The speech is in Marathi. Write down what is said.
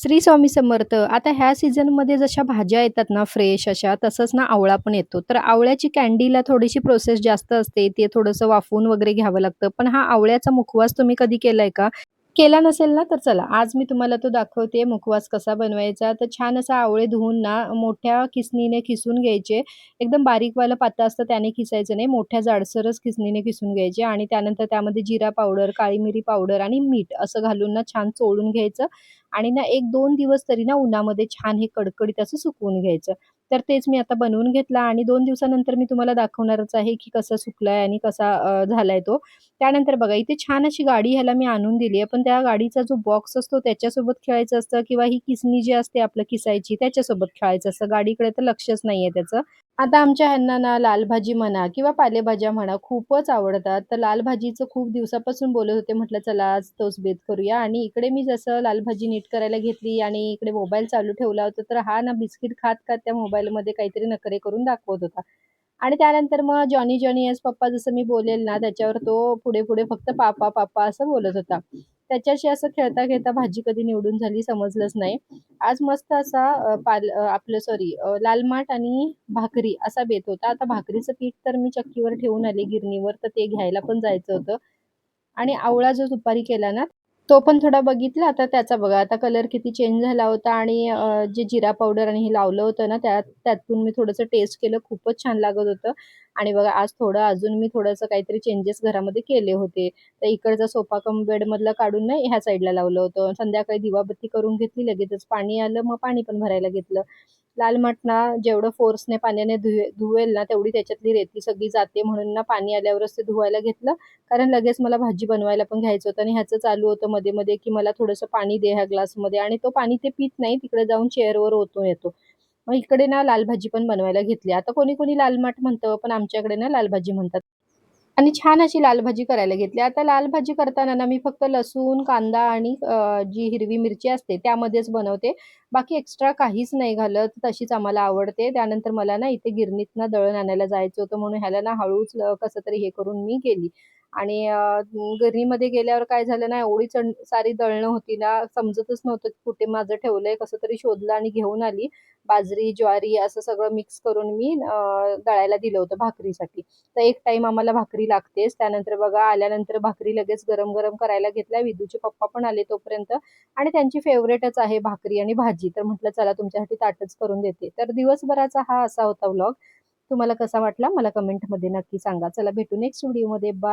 श्री स्वामी समर्थ. आता ह्या सीझनमध्ये जशा भाज्या येतात ना फ्रेश अशा, तसंच ना आवळा पण येतो. तर आवळ्याची कँडीला थोडीशी प्रोसेस जास्त असते. ते थोडंसं वाफवून वगैरे घ्यावं लागतं. पण हा आवळ्याचा मुखवास तुम्ही कधी केलाय का? केला नसेल ना, तर चला आज मी तुम्हाला तो दाखवते मुखवास कसा बनवायचा. तर छान असा आवळे धुवून ना मोठ्या किसनीने खिसून घ्यायचे. एकदम बारीकवालं पातं असतं त्याने खिसायचं नाही. मोठ्या जाडसरच किसनीने किसून घ्यायचे आणि त्यानंतर त्यामध्ये जिरा पावडर, काळी मिरी पावडर आणि मीठ असं घालून ना छान चोळून घ्यायचं आणि ना 1-2 दिवस तरी ना उन्हामध्ये छान हे कडकडीत असं सुकवून घ्यायचं. तर तेच मी आता बनवून घेतला आणि दोन दिवसानंतर मी तुम्हाला दाखवणारच आहे, की कसं सुकलाय आणि कसा झालाय तो. त्यानंतर बघा इथे छान अशी गाडी ह्याला मी आणून दिली आहे. पण त्या गाडीचा जो बॉक्स असतो त्याच्यासोबत खेळायचं असतं किंवा ही किसनी जी असते आपलं किसायची त्याच्यासोबत खेळायचं असतं. गाडीकडे तर लक्षच नाहीये त्याचं. आता आमच्या ह्यांना ना लाल भाजी म्हणा किंवा पालेभाज्या म्हणा खूपच आवडतात. तर लालभाजीचं खूप दिवसापासून बोलत होते. म्हटलं चला आज तोच बेत करूया आणि इकडे मी जसं लाल भाजी नीट करायला घेतली आणि इकडे मोबाईल चालू ठेवला होता, तर हा ना बिस्किट खात-खात त्या मोबाईलमध्ये काहीतरी नखरे करून दाखवत होता. आणि त्यानंतर मग जॉनी जॉनी एस पप्पा जसं मी बोलेल ना, त्याच्यावर तो पुढे-पुढे फक्त पापा, पापा असं बोलत होता. त्याच्याशी असं खेळता-खेळता भाजी कधी निवडून झाली समजलंच नाही. आज मस्त असा पाल आपलं सॉरी लाल माठ आणि भाकरी असा बेत होता. आता भाकरीचं पीठ तर मी चक्कीवर ठेवून आले गिरणीवर, तर ते घ्यायला पण जायचं होतं. आणि आवळा जो दुपारी केला ना, तो पण थोडा बघितला. तर त्याचा बघा आता कलर किती चेंज झाला होता आणि जे जिरा पावडर आणि हे लावलं होतं ना, त्यात त्यातून मी थोडंसं टेस्ट केलं. खूपच छान लागत होतं. आणि बघा आज थोडं अजून मी थोडंसं काहीतरी चेंजेस घरामध्ये केले होते. तर इकडचा सोफा कम बेडमधलं काढून ना ह्या साईडला लावलं होतं. संध्याकाळी दिवाबत्ती करून घेतली. लगेचच पाणी आलं, मग पाणी पण भरायला घेतलं. लाल माठ ना जेवढं फोर्सने पाण्याने धुवे धुवेल ना, तेवढी त्याच्यातली रेती सगळी जाते म्हणून ना पाणी आल्यावरच ते धुवायला घेतलं. कारण लगेच मला भाजी बनवायला पण घ्यायचं होतं आणि ह्याचं चालू होतं मध्ये-मध्ये, की मला थोडंसं पाणी दे ह्या ग्लासमध्ये आणि तो पाणी ते पीत नाही. तिकडे जाऊन चेअरवर ओतून येतो. मग इकडे ना लाल भाजी पण बनवायला घेतली. आता कोणी-कोणी लाल माठ म्हणतं, पण आमच्याकडे ना लाल भाजी म्हणतात. आणि छान अशी लाल भाजी करायला घेतली. आता लाल भाजी करताना ना मी फक्त लसूण, कांदा आणि जी हिरवी मिरची असते त्यामध्येच बनवते. बाकी एक्स्ट्रा काहीच नाही घालत. तशीच आम्हाला आवडते. त्यानंतर मला ना इथे गिरणीतनं दळण आणायला जायचं होतं म्हणून ह्याला ना हळूच कसं तरी हे करून मी गेली. आणि अ, गेल्यावर काय झालं ना, एवढी चण सारी दळणं होती ना, समजतच नव्हतं की कुठे माझं ठेवलंय. कसं तरी शोधलं आणि घेऊन आली. बाजरी, ज्वारी असं सगळं मिक्स करून मी दळायला दिलं होतं भाकरीसाठी. तर एक टाईम आम्हाला भाकरी लागतेच. त्यानंतर बघा आल्यानंतर भाकरी लगेच गरम-गरम करायला घेतल्या. विदूचे पप्पा पण आले तोपर्यंत आणि त्यांची फेवरेटच आहे भाकरी आणि भाजी. तर म्हटलं चला तुमच्यासाठी ताटच करून देते. तर दिवसभराचा हा असा होता व्लॉग. तुम्हाला कसा वाटला मला कमेंटमध्ये नक्की सांगा. चला भेटू नेक्स्ट व्हिडिओमध्ये. बा